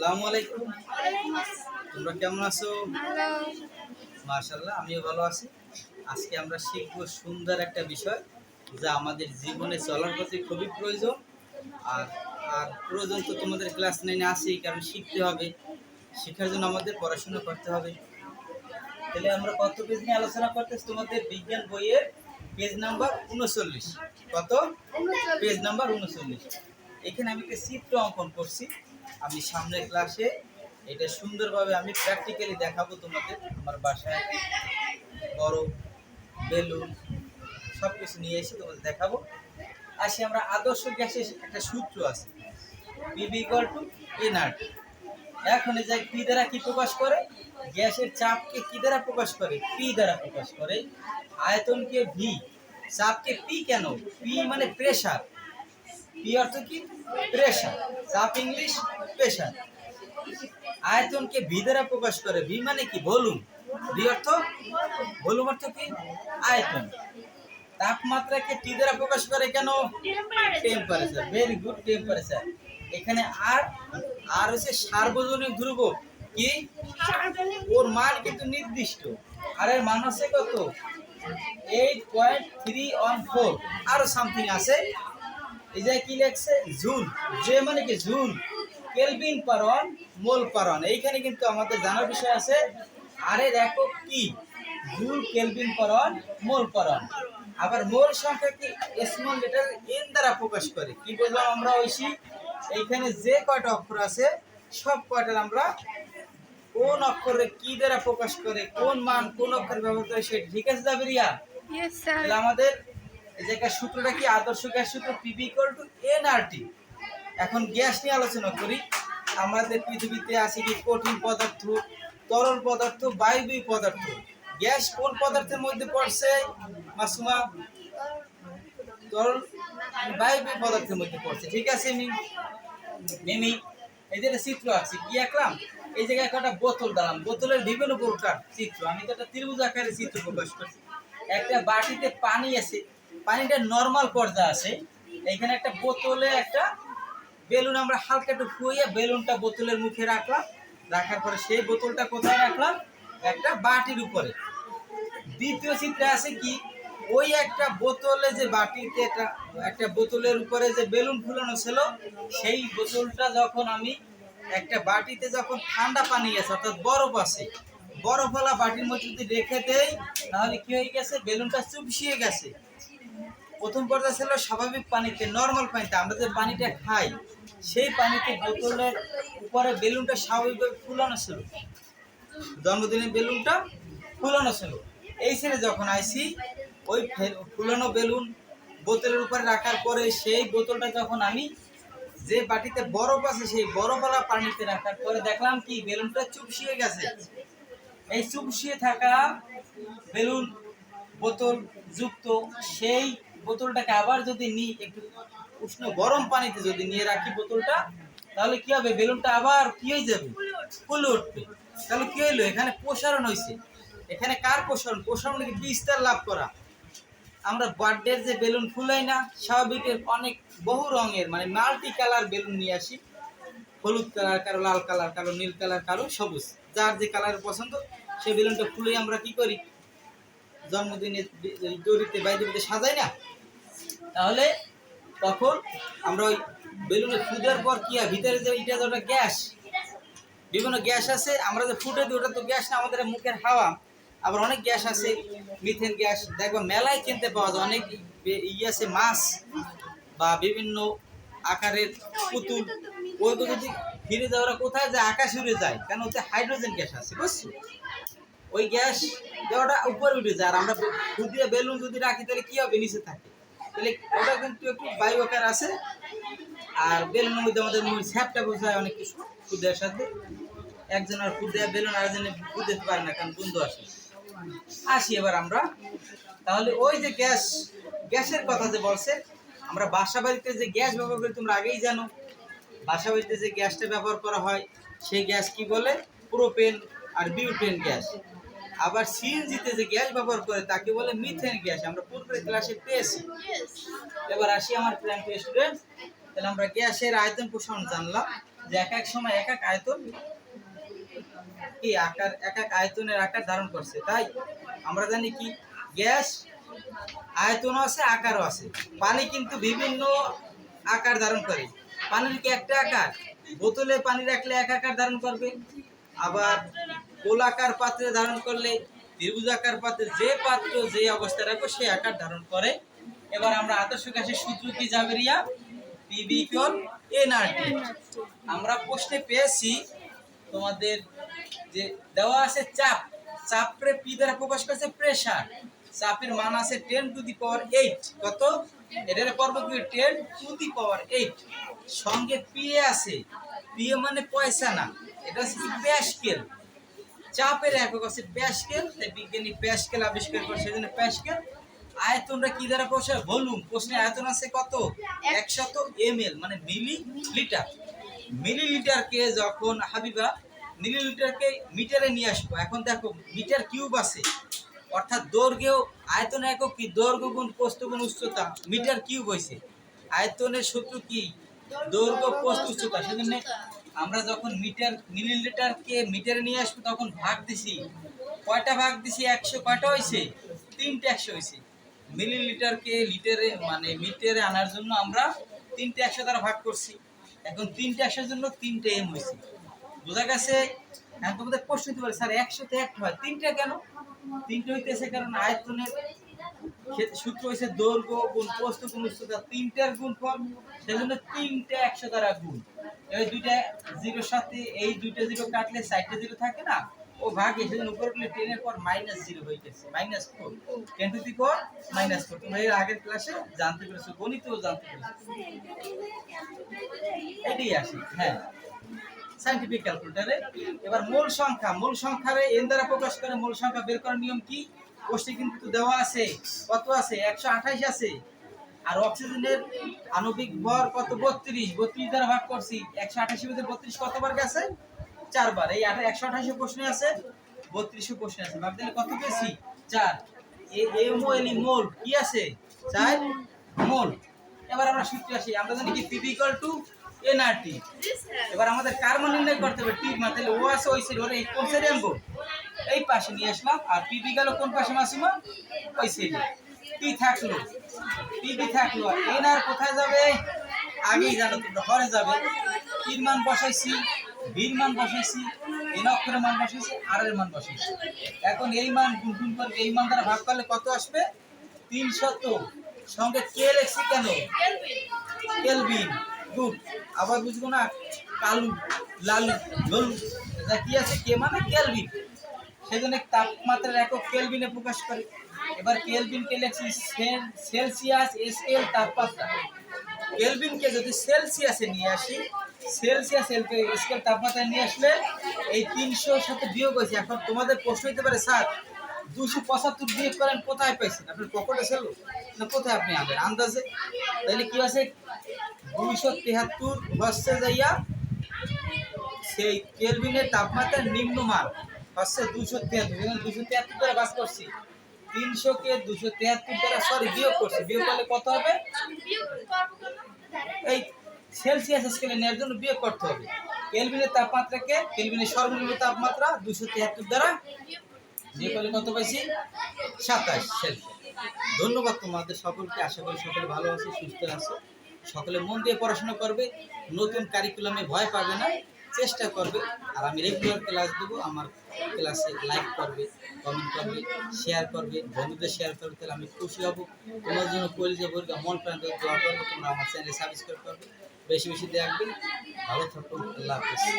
আসসালামু আলাইকুম। তোমরা কেমন আছো? মার্শাল্লাহ আমিও ভালো আছি। আজকে আমরা শিখব সুন্দর একটা বিষয় যা আমাদের জীবনে চলার প্রতি খুবই প্রয়োজন। আর আর প্রয়োজন তো তোমাদের ক্লাস নাইনে আসেই কারণ শিখতে হবে। শেখার জন্য আমাদের পড়াশোনা করতে হবে। তাহলে আমরা কত পেজ নিয়ে আলোচনা করতেছি? তোমাদের বিজ্ঞান বইয়ের পেজ নাম্বার উনচল্লিশ। কত? পেজ নাম্বার উনচল্লিশ। এখানে আমি একটা চিত্র অঙ্কন করছি। আমি সামনের ক্লাসে এটা সুন্দরভাবে আমি প্র্যাকটিক্যালি দেখাবো তোমাদের, আমার বাসায় বড়, বেলুন সব কিছু নিয়ে এসে তোমাদের দেখাবো। আসি, আমরা আদর্শ গ্যাসের একটা সূত্র আছে। পিবি ইকুয়াল টু এনআরটি এখন এই যে পি দ্বারা কি প্রকাশ করে? গ্যাসের চাপকে কি দ্বারা প্রকাশ করে? পি দ্বারা প্রকাশ করে। আয়তনকে ভি চাপকে পি কেন? পি মানে প্রেসার পি অর্থ কি? প্রেসার চাপ ইংলিশ প্রেসার আয়তনকে ভি দ্বারা প্রকাশ করে। ভি মানে কি? ভলিউম ভি অর্থ? ভলিউম অর্থ কি? আয়তন। তাপমাত্রাকে টি দ্বারা প্রকাশ করে কেন? টেম্পারেচার ভেরি গুড টেম্পারেচার এখানে আর আর হচ্ছে সার্বজনীন ধ্রুব কি? ওর মান কিন্তু নির্দিষ্ট। আর এর মান আছে কত? Eight point three one four আরও সামথিং আছে? এই যে কি লেখছে? জুল যে মানে কি? Joule kelvin per one mole per one এইখানে কিন্তু আমাদের জানার বিষয় আছে আর এর একক কি? Joule kelvin per one mole per one আবার মোল সংখ্যা কি? স্মল লেটার এন দ্বারা প্রকাশ করে। কি বললাম আমরা ঐশী? এইখানে যে কয়টা অক্ষর আছে সব কয়টার আমরা কোন অক্ষরে কি দ্বারা প্রকাশ করে কোন মান কোন অক্ষর ব্যবহার করে সেটা ঠিক আছে তাহলে আমাদের এই জায়গায় সূত্রটা কি? আদর্শ গ্যাস সূত্র পিবি ইকুয়াল টু এনআরটি এখন গ্যাস নিয়ে আলোচনা করি। আমাদের পৃথিবীতে আছে কি? কঠিন পদার্থ, তরল পদার্থ, বায়বীয় পদার্থ। গ্যাস কোন পদার্থের মধ্যে পড়ছে? মাসুমা? তরল বায়বীয় পদার্থের মধ্যে পড়ছে। ঠিক আছে, মিম? মিমি, এই যে চিত্র আছে, কি আঁকলাম? এই জায়গায় একটা বোতল দিলাম বোতলের বিভিন্ন প্রকার চিত্র। আমি তো একটা ত্রিভুজ আকারে চিত্র প্রকাশ করছি। একটা বাটিতে পানি আছে। পানিটা নর্মাল পর্যায়ে আছে। এইখানে একটা বোতলে একটা বেলুন আমরা হালকা একটু ফুয়ে বেলুনটা বোতলের মুখে রাখলাম। রাখার পরে সেই বোতলটা কোথায় রাখলাম? একটা বাটির উপরে। দ্বিতীয় চিত্রে আছে কি? ওই একটা বোতলে যে বাটিতে একটা একটা বোতলের উপরে যে বেলুন ফুলানো ছিল, সেই বোতলটা যখন আমি একটা বাটিতে যখন ঠান্ডা পানি আছে অর্থাৎ বরফ আছে, বরফওয়ালা বাটির মধ্যে যদি রেখে দেই, তাহলে কি হয়ে গেছে? বেলুনটা চুপসিয়ে গেছে। প্রথম পর্যায়ে ছিল স্বাভাবিক পানিতে নর্মাল পানিতে। আমরা যে পানিটা খাই, সেই পানিতে বোতলের উপরে বেলুনটা স্বাভাবিকভাবে ফুলানো ছিল। জন্মদিনের বেলুনটা ফুলানো ছিল। এই ছেড়ে যখন আইসি, ওই ফুলানো বেলুন বোতলের উপরে রাখার পরে সেই বোতলটা যখন আমি যে বাটিতে বরফ আছে, সেই বরফওয়ালা পানিতে রাখার পরে দেখলাম কি, বেলুনটা চুপসিয়ে গেছে। এই চুপসিয়ে থাকা বেলুন বোতল যুক্ত সেই বোতলটাকে আবার যদি নিই একটু উষ্ণ গরম পানিতে যদি নিয়ে রাখি বোতলটা তাহলে কি হবে? বেলুনটা আবার কি হয়ে যাবে? ফুলে উঠবে। তাহলে কি হইল? এখানে প্রসারণ হয়েছে এখানে কার প্রসারণ? প্রসারণ কি বিস্তার লাভ করা। আমরা বার্থডের যে বেলুন ফুলাই না স্বাভাবিকের অনেক বহু রঙের মানে মাল্টি কালার বেলুন নিয়ে আসি। হলুদ কালার কারও লাল কালার কারও নীল কালার কারও সবুজ। যার যে কালার পছন্দ সেই বেলুনটা ফুলে আমরা কি করি? জন্মদিনে দড়িতে বাইরে সাজাই না? তাহলে তখন আমরা ওই বেলুনে ফুটার পর কি হয়? ভিতরে যে এটা যে ওটা গ্যাস, বিভিন্ন গ্যাস আছে, আমরা যে ফুটে দিই, ওটা তো গ্যাস না, আমাদের মুখের হাওয়া। আবার অনেক গ্যাস আছে, মিথেন গ্যাস। দেখব মেলায় কিনতে পাওয়া যায়, অনেক ই আছে, মাছ বা বিভিন্ন আকারের পুতুল। ওইগুলো যদি ফিরে যায় কোথায় যায় আকাশে উড়ে যায়, কেন ওতে হাইড্রোজেন গ্যাস আছে, বুঝছ? ওই গ্যাস দেওয়াটা উপরে উঠে যায়, আর আমরা ফুদিয়ে বেলুন যদি রাখি, তাহলে কি হবে? নিচে থাকে। তাহলে ওটা কিন্তু একটু বায়ু আকার আছে, আর বেলুনের মধ্যে আমাদের স্যাপটা বোঝায় অনেক কিছু ফুদের সাথে। একজন আর ফুদ দেওয়া বেলুন আরেকজনে দিতে পারে না, কারণ বন্ধু আসে আসি এবার আমরা। তাহলে ওই যে গ্যাস, গ্যাসের কথা যে বলছে, আমরা বাসা বাড়িতে যে গ্যাস ব্যবহার করি, তোমরা আগেই জানো। বাসা বাড়িতে যে গ্যাসটা ব্যবহার করা হয়, সেই গ্যাস কি বলে? প্রোপেন আর বিউটেন গ্যাস। আবার সিএনজিতে যে গ্যাস ব্যবহার করে তাকে বলে মিথেন গ্যাস। আমরা পূর্বের ক্লাসে পেয়েছি। এবার আসি আমার টু স্টুডেন্ট তাহলে আমরা গ্যাসের আয়তন প্রসারণ জানলাম যে এক এক সময় এক এক আয়তন কি আকার এক এক আয়তনের আকার ধারণ করছে। তাই আমরা জানি কি গ্যাস আয়তনও আছে আকারও আছে। পানি কিন্তু বিভিন্ন আকার ধারণ করে। পানির কি একটা আকার? বোতলে পানি রাখলে এক আকার ধারণ করবে। আবার গোলাকার পাত্রে ধারণ করলে, ত্রিভুজাকার পাত্রে যে পাত্র যে অবস্থায় রাখব সেই আকার ধারণ করে। এবার আমরা আদর্শ গ্যাসের সূত্র কি যাবে রিয়া? পিবি ইকুয়াল এনআরটি আমরা প্রশ্নে পেয়েছি, তোমাদের যে দেওয়া আছে চাপ, চাপরে পি দ্বারা প্রকাশ করছে প্রেসার চাপের মান আছে ten to the power eight কত? এটার পর্ব কি? Ten to the power eight সঙ্গে পিএ আছে। পিএ মানে পয়সা না। এটা হচ্ছে কি প্যাসকেল চাপের একক আছে প্যাসকেল তাই বিজ্ঞানী প্যাসকেল আবিষ্কার করে, সেজন্য প্যাসকেল আয়তনটা কি দ্বারা প্রশ্ন ভলিউম প্রশ্নে আয়তন আছে কত? একশত এম এল মানে মিলি লিটার মিলিলিটারকে যখন হাবিবা, মিলিলিটারকে মিটারে নিয়ে আসব, এখন দেখো, মিটার কিউব আছে। অর্থাৎ দৈর্ঘ্যেও আয়তন একক কি? দৈর্ঘ্য গুণ প্রস্থ গুণ উচ্চতা, মিটার কিউব হয়েছে আয়তনের সূত্র কি? দৈর্ঘ্য প্রস্থ উচ্চতা, সেজন্য আমরা যখন মিটার, মিলিলিটারকে মিটারে নিয়ে আসব, তখন ভাগ দিছি। কয়টা ভাগ দিছি? একশো কয়টা হয়েছে তিনটে একশো হয়েছে মিলিলিটারকে লিটারে মানে মিটারে আনার জন্য আমরা তিনটে একশো দ্বারা ভাগ করছি। এখন তিনটে একশোর জন্য তিনটে এম হয়েছে বোঝা গেছে? এখন তোমাদের প্রশ্ন দিতে পারে, স্যার, একশোতে একটা হয়। তিনটা কেন? তিনটে হইতেছে কারণ আয়তনের সূত্র হয়েছে দৈর্ঘ্য, গুণ প্রস্থ, গুণ উচ্চতা, তিনটার সেজন্য তিনটে একশো দ্বারা গুণ। এই দুইটা সাথে, এই দুইটা জিরো কাটলে জিরো থাকে না? ও উপরে উঠলে টেনের পর মাইনাস জিরো হয়ে গেছে minus four ten to minus four তোমরা এর আগের ক্লাসে জানতে পেরেছ, গণিতেও জানতে পেরেছ। এটাই আসি হ্যাঁ। সাইন্টিফিক ক্যালকুলেটরে এবার মূল সংখ্যা, মূল সংখ্যারে এন দ্বারা প্রকাশ করে মূল সংখ্যা বের করার নিয়ম কি? কোষ্ঠী কিন্তু দেওয়া আছে। কত আছে? একশো আঠাইশ আছে। আর অক্সিজেনের আণবিক ভর কত? বত্রিশ। বত্রিশ দ্বারা ভাগ করছি, একশো আঠাশি মধ্যে বত্রিশ কতবার গেছে? চারবার। এই একশো আঠাশি প্রশ্নে আছে বত্রিশশো প্রশ্নে আছে। ভাবতে গেলে কত পেয়েছি? চার। এম ও এল মোল কি আছে? চার মোল। এবার আমরা সূত্রে আসি। আমরা জানি কি? পিবি ইকুয়াল টু এনআরটি এবার আমাদের কার মান নির্ণয় করতে হবে? টি মান। তাহলে ও আছে ওই সাইড ওরে এই কোন সাইডে আনব? এই পাশে নিয়ে আসলাম। আর পিবি গেল কোন পাশে মাসিমা? ওই সাইডে পি থাকল। পিবি থাকল। আর এন আর কোথায় যাবে? আগেই জানো তোমরা হরে যাবে। তিন মান বসাইছি বির মান বসাইছি এন অক্ষরের মান বসাইছি, আর এর মান বসাইছি। এখন এই মান গুণ করে, এই মান দ্বারা ভাগ করলে কত আসবে? তিনশত। সঙ্গে কে লেখছি কেন? কেলভিন। গুড। আবার বুঝব না, কালু, লালু, ললু। কি আছে? কে মানে কেলভিন। সেজন্য তাপমাত্রার একক কেলভিনে প্রকাশ করে। এবার কেলভিনকে লেখছি সেল- সেলসিয়াস এসএল তাপমাত্রা। কেলভিনকে যদি সেলসিয়াসে নিয়ে আসি, সেলসিয়াস স্কেল তাপমাত্রা নিয়ে আসলে এই তিনশোর সাথে বিয়োগ হয়েছে। এখন তোমাদের প্রশ্ন হতে পারে, স্যার, দুশো পঁচাত্তর বিয়োগ করেন কোথায় পাইছেন? আপনার পকেটে ছিল? না, কোথায় আপনি আনবেন আন্দাজে? তাহলে কি আছে? দুইশো তেহাত্তর হচ্ছে যাইয়া সেই কেলভিনের তাপমাত্রার নিম্নমান। হচ্ছে দুশো তিয়াত্তর দুশো তিয়াত্তর দ্বারা বাস করছি। তিনশোকে দুশো তিয়াত্তর দ্বারা সরি বিয়োগ করছি। বিয়োগ করলে কত হবে? এই সেলসিয়াস স্কেলে নেওয়ার জন্য বিয়োগ করতে হবে। কেলভিনের তাপমাত্রাকে, কেলভিনের সর্বনিম্ন তাপমাত্রা দুশো তিয়াত্তর দ্বারা বিয়োগ করলে কত পাইছি? সাতাশ সেলসিয়াস। ধন্যবাদ তোমাদের সকলকে। আশা করি সকলে ভালো আছে, সুস্থ আছে। সকলে মন দিয়ে পড়াশোনা করবে। নতুন কারিকুলামে ভয় পাবে না। চেষ্টা করবে। আর আমি রেগুলার ক্লাস দেবো, আমার ক্লাসে লাইক করবে কমেন্ট করবে শেয়ার করবে, বন্ধুদের শেয়ার করবে, তাহলে আমি খুশি হব। তোমার জন্য কলিজে বলবে মন প্রাণ দিয়ে করব, তোমরা আমার চ্যানেলে সাবস্ক্রাইব করবে। বেশি বেশি দেখবে ভালো থাকুন, আল্লাহ হাফিজ।